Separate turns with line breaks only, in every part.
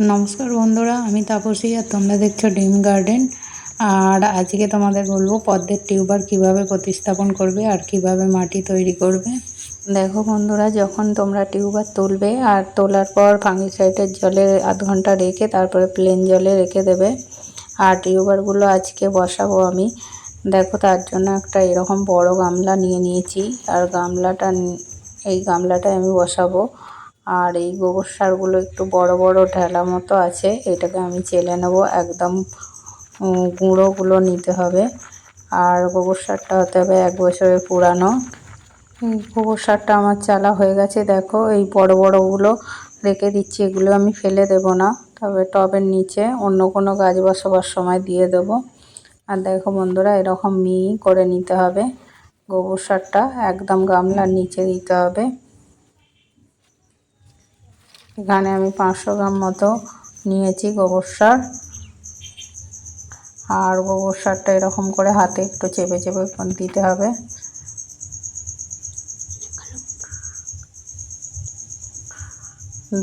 নমস্কার বন্ধুরা, আমি তাপসী আর তোমরা দেখছ ডিম গার্ডেন। আর আজকে তোমাদের বলব পদ্মের টিউবার কীভাবে প্রতিস্থাপন করবে আর কীভাবে মাটি তৈরি করবে। দেখো বন্ধুরা, যখন তোমরা টিউবার তুলবে আর তোলার পর ফাঙ্গিসাইডের জলে আধ ঘণ্টা রেখে তারপরে প্লেন জলে রেখে দেবে। আর টিউবারগুলো আজকে বসাবো আমি। দেখো তার জন্য একটা এরকম বড় গামলা নিয়ে নিয়েছি। আর গামলাটা, এই গামলাটায় আমি বসাবো। আর এই গোবর সারগুলো একটু বড় বড় ঢেলা মতো আছে, এটাকে আমি চেলে নেব। একদম গুঁড়োগুলো নিতে হবে। আর গোবর সারটা হতে হবে এক বছরের পুরানো। গোবর সারটা আমার চালা হয়ে গেছে, দেখো। এই বড় বড়গুলো রেখে দিচ্ছি, এগুলো আমি ফেলে দেব না। তবে টবের নিচে অন্য কোনো গাছ বসবার সময় দিয়ে দেবো। আর দেখো বন্ধুরা, এরকম মি করে নিতে হবে। গোবর সারটা একদম গামলার নিচে দিতে হবে। এখানে আমি পাঁচশো গ্রাম মতো নিয়েছি গোবর সার। আর গোবর সারটা এরকম করে হাতে একটু চেপে চেপে দিতে হবে।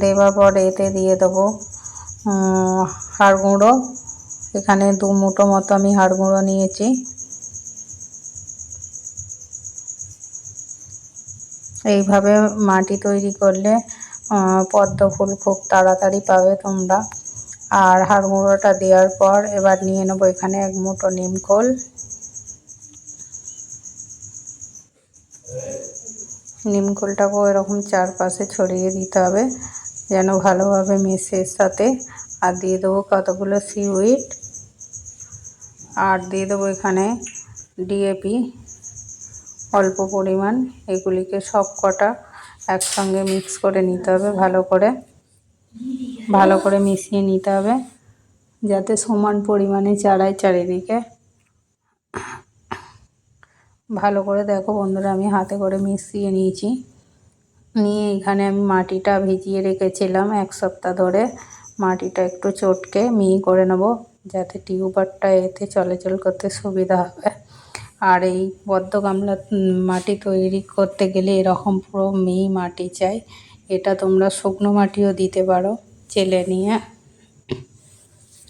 দেওয়ার পর এতে দিয়ে দেবো হাড় গুঁড়ো। এখানে দু মুঠো মতো আমি হাড় গুঁড়ো নিয়েছি। এইভাবে মাটি তৈরি করলে পদ্ম ফুল খুব তাড়াতাড়ি পাবে তোমরা। আর হাড় গুঁড়োটা দেওয়ার পর এবার নিয়ে নেব এখানে এক মুঠো নিমখোল নিমখোলটাকেও এরকম চারপাশে ছড়িয়ে দিতে হবে, যেন ভালোভাবে মেশে সাথে। আর দিয়ে দেবো কতগুলো সিউইড আর দিয়ে দেবো এখানে ডিএপি। অল্প পরিমাণ, এগুলিকে সব কটা একসঙ্গে মিক্স করে নিতে হবে ভালো করে। ভালো করে মিশিয়ে নিতে হবে, যাতে সমান পরিমাণে চারায় চারিদিকে। ভালো করে দেখো বন্ধুরা, আমি হাতে করে মিশিয়ে নিয়েছি। নিয়ে এখানে আমি মাটিটা ভিজিয়ে রেখেছিলাম এক সপ্তাহ ধরে। মাটিটা একটু চটকে মিহি করে নেব, যাতে টিউবারটা এতে চলাচল করতে সুবিধা হবে। আর এই বদ্ধ গামলা মাটি তৈরি করতে গেলে এরকম পুরো মিহি মাটি চাই। এটা তোমরা শুকনো মাটিও দিতে পারো, চেলে নিয়ে।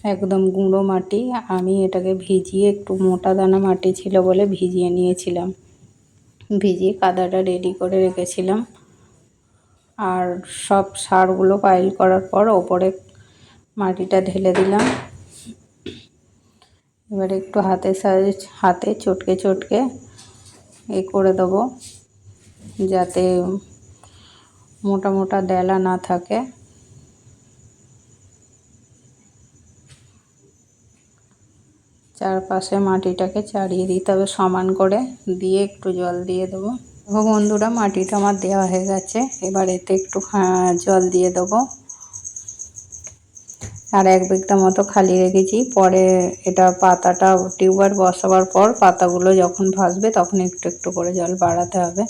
একদম গুঁড়ো মাটি। আমি এটাকে ভিজিয়ে একটু মোটা দানা মাটি ছিল বলে ভিজিয়ে নিয়েছিলাম। ভিজিয়ে কাদাটা রেডি করে রেখেছিলাম। আর সব সারগুলো পাইল করার পর ওপরে মাটিটা ঢেলে দিলাম। এবার একটু হাতে সাইজ, হাতে চটকে চটকে এ করে দেবো যাতে মোটা মোটা ডেলা না থাকে। চারপাশে মাটিটাকে চাড়িয়ে দিতে হবে সমান করে, দিয়ে একটু জল দিয়ে দেবো। বন্ধুরা, মাটিটা আমার দেওয়া হয়ে গেছে। এবার এতে একটু জল দিয়ে দেবো। আর এক বিঘা মতো খালি রেখেছি। পরে এটা পাতাটা টিউবার বসাবার পর পাতাগুলো যখন ভাসবে তখন একটু একটু করে জল বাড়াতে হবে।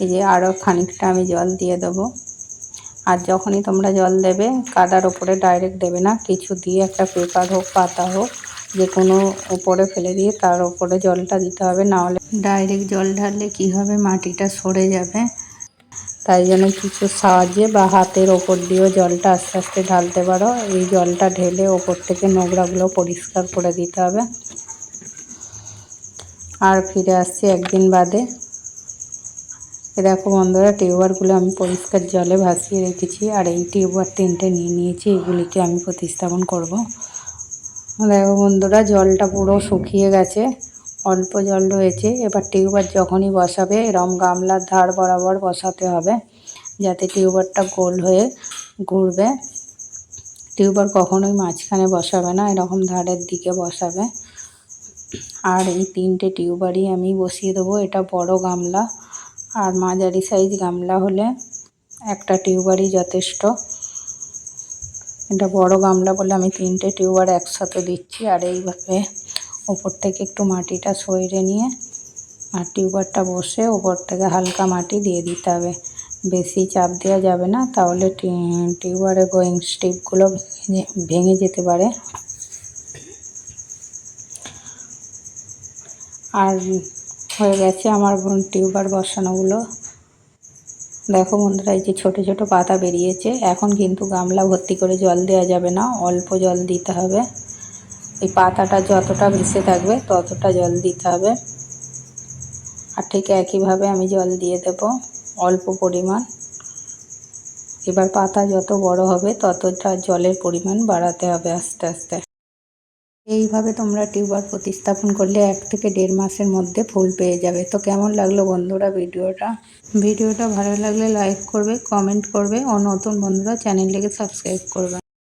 এই যে আরও খানিকটা আমি জল দিয়ে দেবো। আর যখনই তোমরা জল দেবে, কাদার ওপরে ডাইরেক্ট দেবে না। কিছু দিয়ে একটা পেপার হোক, পাতা হোক, যে কোনো ওপরে ফেলে দিয়ে তার ওপরে জলটা দিতে হবে। নাহলে ডাইরেক্ট জল ঢাললে কী হবে? মাটিটা সরে যাবে। তাই জন্য কিছু সাহায্যে বা হাতের ওপর দিয়েও জলটা আস্তে আস্তে ঢালতে পারো। এই জলটা ঢেলে ওপর থেকে নোংরাগুলো পরিষ্কার করে দিতে হবে। আর ফিরে আসছি একদিন বাদে। দেখো বন্ধুরা, টিউবারগুলো আমি পরিষ্কার জলে ভাসিয়ে রেখেছি আর এই টিউবার তিনটে নিয়ে নিয়েছি, এগুলিকে আমি প্রতিস্থাপন করব। দেখো বন্ধুরা, জলটা পুরো শুকিয়ে গেছে। অল্প জল রয়েছে, এবার টিউবার যখনই বসাবে, এরম গামলার ধার বরাবর বসাতে হবে, যাতে টিউবারটা গোল হয়ে ঘুরবে। টিউবার কখনোই মাঝখানে বসাবে না, এরকম ধারের দিকে বসাবে। আর এই তিনটে টিউবারই আমি বসিয়ে দেবো, এটা বড় গামলা, আর মাঝারি সাইজ গামলা হলে একটা টিউবারই যথেষ্ট। এটা বড় গামলা বলে আমি তিনটে টিউবার একসাথে দিচ্ছি, আর এইভাবে ওপর থেকে একটু মাটিটা সইরে নিয়ে আর টিউবারটা বসে ওপর থেকে হালকা মাটি দিয়ে দিতে হবে। বেশি চাপ দেওয়া যাবে না, তাহলে টিউবারের গোয়িং স্টিপগুলো ভেঙে যেতে পারে। আর হয়ে গেছে আমার টিউবার বসানোগুলো। দেখো বন্ধুরা, এই যে ছোটো ছোটো পাতা বেরিয়েছে। এখন কিন্তু গামলা ভর্তি করে জল দেওয়া যাবে না, অল্প জল দিতে হবে। এই পাতাটা যতটা ভেসে থাকবে, ততটা জল দিতে হবে। আর ঠিক একইভাবে আমি জল দিয়ে দেব অল্প পরিমাণ। এবার পাতা যত বড় হবে, ততটা জলের পরিমাণ বাড়াতে হবে আস্তে আস্তে। এইভাবে তোমরা টিউবার প্রতিস্থাপন করলে এক থেকে দেড় মাসের মধ্যে ফুল পেয়ে যাবে। তো কেমন লাগল বন্ধুরা ভিডিওটা? ভিডিওটা ভালো লাগলে লাইক করবে, কমেন্ট করবে, ও নতুন বন্ধুরা চ্যানেলটিকে সাবস্ক্রাইব করবে।